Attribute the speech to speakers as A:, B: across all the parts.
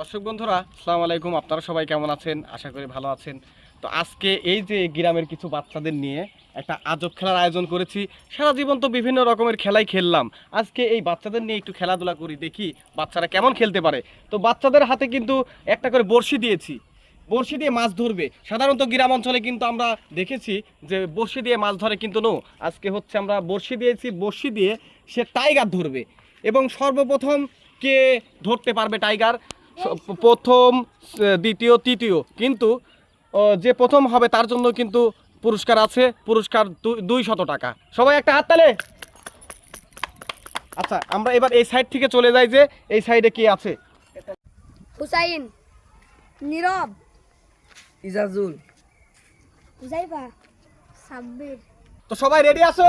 A: দর্শক বন্ধুরা, আসসালামু আলাইকুম। আপনারা সবাই কেমন আছেন? আশা করি ভালো আছেন। তো আজকে এই যে গ্রামের কিছু বাচ্চাদের নিয়ে একটা আজব খেলার আয়োজন করেছি। সারা জীবন তো বিভিন্ন রকমের খেলাই খেললাম। আজকে এই বাচ্চাদের নিয়ে একটু খেলাধুলা করি, দেখি বাচ্চারা কেমন খেলতে পারে। তো বাচ্চাদের হাতে কিন্তু একটা করে বড়শি দিয়েছি। বড়শি দিয়ে মাছ ধরবে। সাধারণত গ্রাম অঞ্চলে কিন্তু আমরা দেখেছি যে বড়শি দিয়ে মাছ ধরে কিন্তু নো। আজকে হচ্ছে আমরা বড়শি দিয়েছি, বড়শি দিয়ে সে টাইগার ধরবে। এবং সর্বপ্রথম কে ধরতে পারবে টাইগার? প্রথম দ্বিতীয় তৃতীয়। কিন্তু যে প্রথম হবে তার জন্য কিন্তু পুরস্কার আছে পুরস্কার দুই শত টাকা। সবাই একটা হাত তালে। আচ্ছা আমরা এবার এই সাইড থেকে চলে যাই যে এই সাইডে কি আছে?
B: হুসাইন নীরব।
C: ইজাজুল।
B: হুসাইফা সাব্বির।
A: তো সবাই রেডি আছো?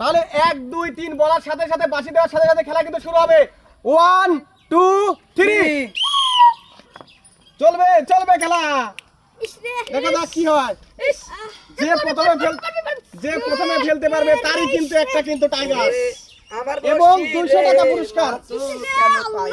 A: তাহলে এক দুই তিন বলার সাথে সাথে বাসি দেওয়ার সাথে সাথে খেলা কিন্তু শুরু হবে। ওয়ান টু থ্রি চলবে চলবে খেলা। দেখা যাক কি হয়। যে প্রথমে যে প্রথমে ফেলতে পারবে তারই কিন্তু একটা কিন্তু টাইগার এবং 200 টাকা
C: রে,
A: পুরস্কার।
C: মাছ কেন পাই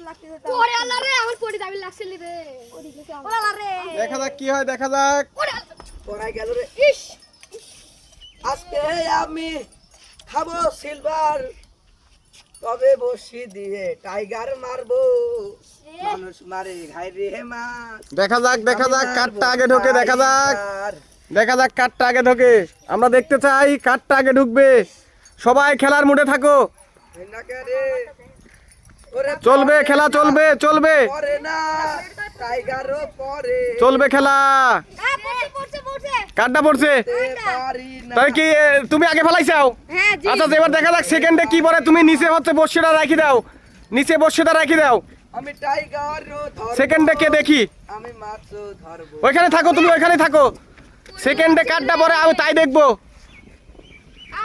B: ওরে আল্লাহ রে আমার পড়ি দাবি লাগছিল রে। ওরে আল্লাহ রে।
A: দেখা যাক কি হয় দেখা যাক।
C: পড়াই গেল রে।
B: ইস।
C: আজকে আমি খাব সিলভার তবে বসি দিয়ে টাইগার মারবো। মানুষ মারে ঘাই রে মাছ
A: দেখা যাক দেখা যাক আগে ঢোকে দেখা যাক। দেখা যাক কাঠটা আগে ঢোকে। আমরা দেখতে চাই কাঠটা আগে ঢুকবে। সবাই খেলার মুডে থাকো।
C: রে।
A: চলবে খেলা চলবে চলবে। চলবে খেলা।
B: পড়ছে পড়ছে
A: তাই কি তুমি আগে ফেলাইছাও?
B: হ্যাঁ
A: আচ্ছা এবার দেখা যাক সেকেন্ডে কি পরে। তুমি নিচে হচ্ছে বর্ষিটা রাখি দাও। নিচে বর্ষিটা রাখি দাও।
C: আমি টাইগার
A: সেকেন্ডে কে দেখি?
C: আমি মাছ ধরবো।
A: ওইখানে থাকো তুমি ওইখানে থাকো। সেকেন্ডে কাঠটা পরে আমি তাই দেখব।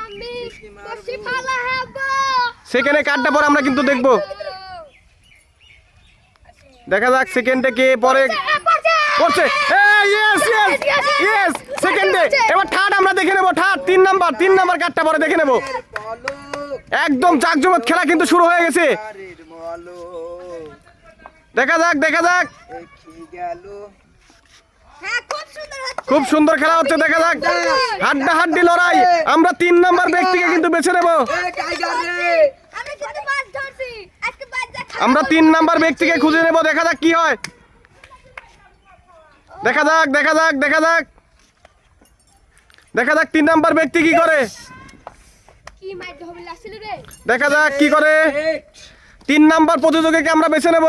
B: আমি বসি
A: সেকেন্ডে কাঠটা পরে আমরা কিন্তু দেখব। দেখা যাক সেকেন্ডে কে পরে করছে ইয়েস ইয়েস ইয়েস সেকেন্ডে এবার থার্ড আমরা দেখে নেব থার্ড তিন নাম্বার তিন নাম্বার কাঠটা পরে দেখে নেব। একদম জাকজমক খেলা কিন্তু শুরু হয়ে গেছে। দেখা যাক দেখা যাক।
B: হ্যাঁ খুব সুন্দর হচ্ছে।
A: খুব সুন্দর খেলা হচ্ছে দেখা যাক। হাড্ডা হাড্ডি লড়াই। আমরা তিন নাম্বার ব্যক্তিকে কিন্তু বেছে নেব
C: এ টাইগার রে
B: আমি কিন্তু মাছ ধরছি আজকে মাছ যা খাব
A: আমরা তিন নাম্বার ব্যক্তিকে খুঁজে নেব দেখা যাক কি হয়। দেখা যাক দেখা যাক দেখা যাক। দেখা যাক তিন নাম্বার ব্যক্তি কি করে। দেখা যাক কি করে। তিন নাম্বার প্রতিযোগীকে আমরা বেছে নেব।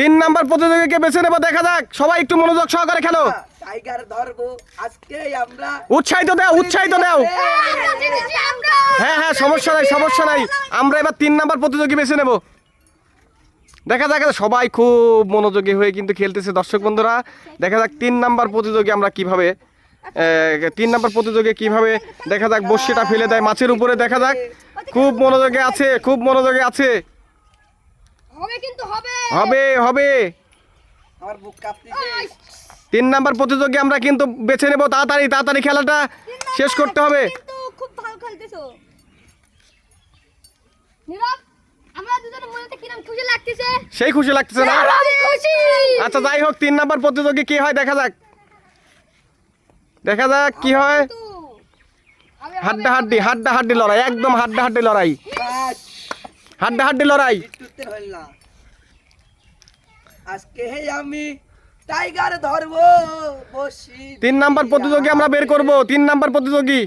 A: তিন নাম্বার প্রতিযোগীকে বেছে নেব দেখা যাক। সবাই একটু মনোযোগ সহকারে খেলো।
C: টাইগার ধরবো। আজকে আমরা
A: উৎসাহিত দাও উৎসাহিত দাও। হ্যাঁ হ্যাঁ সমস্যা নাই সমস্যা নাই। আমরা এবার তিন নাম্বার প্রতিযোগী বেছে নেব। দেখা যাক সবাই খুব মনোযোগী হয়ে কিন্তু খেলতেছে। দর্শক বন্ধুরা দেখা যাক তিন নাম্বার প্রতিযোগী আমরা কীভাবে তিন নাম্বার প্রতিযোগী কীভাবে দেখা যাক বর্ষিটা ফেলে দেয় মাছের উপরে। দেখা যাক খুব মনোযোগে আছে খুব মনোযোগে আছে।
B: হবে হবে।
A: হবে হবে।
C: আমার বুক
A: তিন নাম্বার প্রতিযোগী আমরা কিন্তু বেছে নেব তাড়াতাড়ি তাড়াতাড়ি খেলাটা শেষ করতে হবে।
B: খুব ভালো খেলতেছো। নীরব আমরা দুজনে মনেতে কিরম খুশি লাগতেছে।
A: সেই খুশি লাগতেছে না?
B: খুশি!
A: আচ্ছা যাই হোক তিন নাম্বার প্রতিযোগী কি হয় দেখা যাক। দেখা যাক কি হয়। হাড্ডা হাড্ডি হাড্ডা হাড্ডি লড়াই একদম হাড্ডা হাড্ডি লড়াই।
C: বাস
A: হাড্ডা হাড্ডি লড়াই।
C: আজকে হে আমি টাইগার ধরবো বসি
A: তিন নাম্বার প্রতিযোগী আমরা বের করব তিন নাম্বার প্রতিযোগী।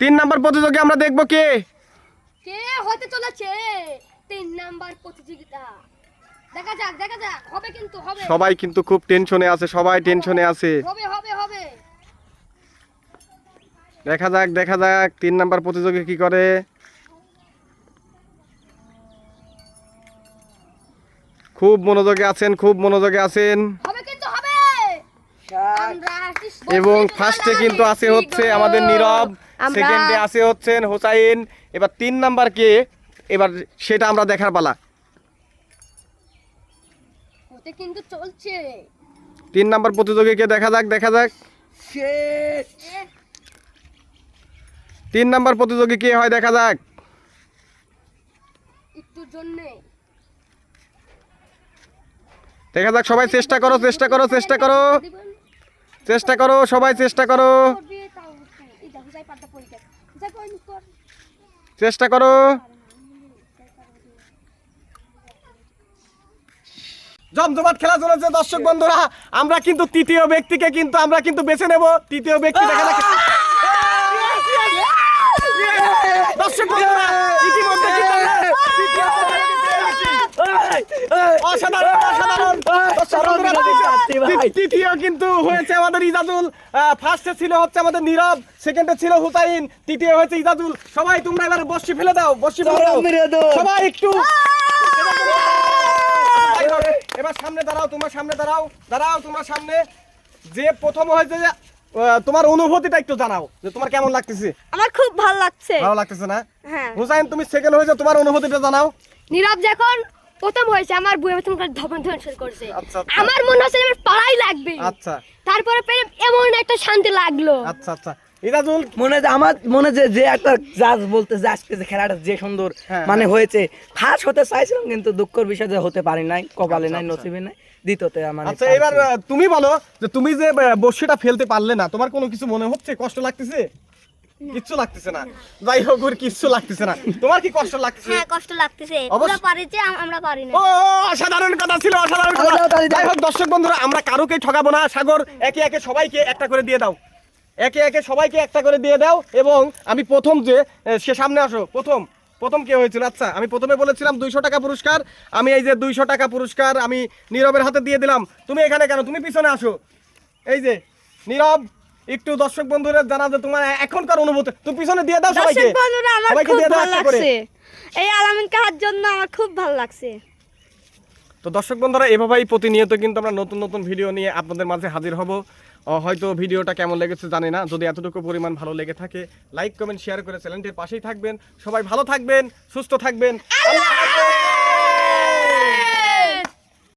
A: তিন নাম্বার প্রতিযোগী আমরা দেখব কে?
B: কে হতে চলেছে? তিন নাম্বার প্রতিযোগিতা। দেখা যাক দেখা যাক হবে কিন্তু হবে।
A: সবাই কিন্তু খুব টেনশনে আছে সবাই টেনশনে আছে।
B: হবে হবে হবে।
A: দেখা যাক দেখা যাক তিন নাম্বার প্রতিযোগী কি করে? খুব মনোযোগে আছেন খুব মনোযোগে আছেন।
B: হবে কিন্তু হবে।
C: সাত
A: এবং ফার্স্টে কিন্তু আছে হচ্ছে আমাদের নীরব সেকেন্ডে আছে হচ্ছেন হোসাইন এবার তিন নাম্বার কে? এবার সেটা আমরা দেখার পালা।
B: কিন্তু চলছে।
A: তিন নাম্বার প্রতিযোগীকে দেখা যাক দেখা যাক। তিন নাম্বার প্রতিযোগী কে হয় দেখা যাক।
B: একটু জন্যে।
A: দেখা যাক সবাই চেষ্টা করো চেষ্টা করো চেষ্টা করো। চেষ্টা করো সবাই চেষ্টা করো। চেষ্টা করো। জমজমাট খেলা চলেছে দর্শক বন্ধুরা। আমরা কিন্তু তৃতীয় ব্যক্তিকে কিন্তু আমরা কিন্তু বেছে নেব। তৃতীয় ব্যক্তি দেখা যাক। দর্শক বন্ধুরা ইতিমধ্যে কিন্তু আমরা তৃতীয় ব্যক্তিকে পেয়ে গেছি। অসাধারণ অসাধারণ তৃতীয়- তৃতীয় কিন্তু হয়েছে আমাদের ইজাজুল। ফার্স্টে ছিল হচ্ছে আমাদের নীরব সেকেন্ডে ছিল হুসাইন তৃতীয় হয়েছে ইজাজুল। সবাই তোমরা এবার বসি ফেলে দাও বসি ফেলে দাও
C: চরম মেরে দাও।
A: সবাই একটু। এবার সামনে দাঁড়াও তোমার সামনে দাঁড়াও দাঁড়াও তোমার সামনে। যে প্রথম হয়েছে যে তোমার অনুভূতিটা একটু জানাও যে তোমার কেমন লাগতেছে?
B: আমার খুব ভালো লাগছে।
A: ভালো লাগতেছে না?
B: হ্যাঁ।
A: হুসাইন তুমি সেকেন্ড হয়েছে তোমার অনুভূতিটা জানাও।
B: নীরব যখন প্রথম হয়েছে আমার বইয়ের মতন করে ধপন ধপন শুরু করছে।
A: আচ্ছা, আচ্ছা।
B: আমার মনে হচ্ছে আমার পাড়াই লাগবে।
A: আচ্ছা।
B: তারপরে পেরে এমন একটা শান্তি লাগল।
A: আচ্ছা আচ্ছা।
C: মনে যে আমার মনে যে যে একটা জাজ বলতে যে আজকে যে খেলাটা যে সুন্দর
A: হ্যাঁ,
C: মানে হয়েছে ফার্স্ট হতে চাইছিলাম কিন্তু দুঃখের বিষয় যে হতে পারি নাই কপালে নাই নসিবে নাই। দ্বিতীয়তে মানে
A: আচ্ছা এবার তুমি বলো যে তুমি যে বড়শিটা ফেলতে পারলে না তোমার কোনো কিছু মনে হচ্ছে? কষ্ট লাগতেছে? কিচ্ছু লাগতেছে না। যাই হোক ওর কিচ্ছু লাগতেছে না। তোমার কি কষ্ট লাগতেছে?
B: হ্যাঁ কষ্ট লাগতেছে। ওরা পারেছে আম- আমরা পারি না।
A: ও অসাধারণ কথা ছিল অসাধারণ কথা। যাই হোক দর্শক বন্ধুরা আমরা কারোকে ঠকাবো না। সাগর একে একে সবাইকে একটা করে দিয়ে দাও। একে একে সবাইকে একটা করে দিয়ে দাও এবং আমি প্রথম যে সে সামনে আসো। প্রথম। প্রথম কে হয়েছিল? আচ্ছা আমি প্রথমে বলেছিলাম দুইশো টাকা পুরস্কার। আমি এই যে দুইশো টাকা পুরস্কার আমি নীরবের হাতে দিয়ে দিলাম। তুমি এখানে কেন? তুমি পিছনে আসো। এই যে নীরব। একটু দর্শক বন্ধুরা জানা যে তোমার এখনকার অনুভূতি। তুমি পিছনে দিয়ে দাও সবাইকে।
B: দর্শক বন্ধুরা আমার খুব ভালো লাগছে। এই আলামিন কাহার জন্য আমার খুব ভালো লাগছে।
A: তো দর্শক বন্ধুরা এভাবেই প্রতিনিয়ত কিন্তু আমরা নতুন নতুন ভিডিও নিয়ে আপনাদের মাঝে হাজির হব। হয়তো ভিডিওটা কেমন লেগেছে জানি না। যদি এতটুকু পরিমাণ ভালো লেগে থাকে লাইক কমেন্ট শেয়ার করে চ্যানেলটির পাশেই থাকবেন। সবাই ভালো থাকবেন সুস্থ থাকবেন। আল্লাহ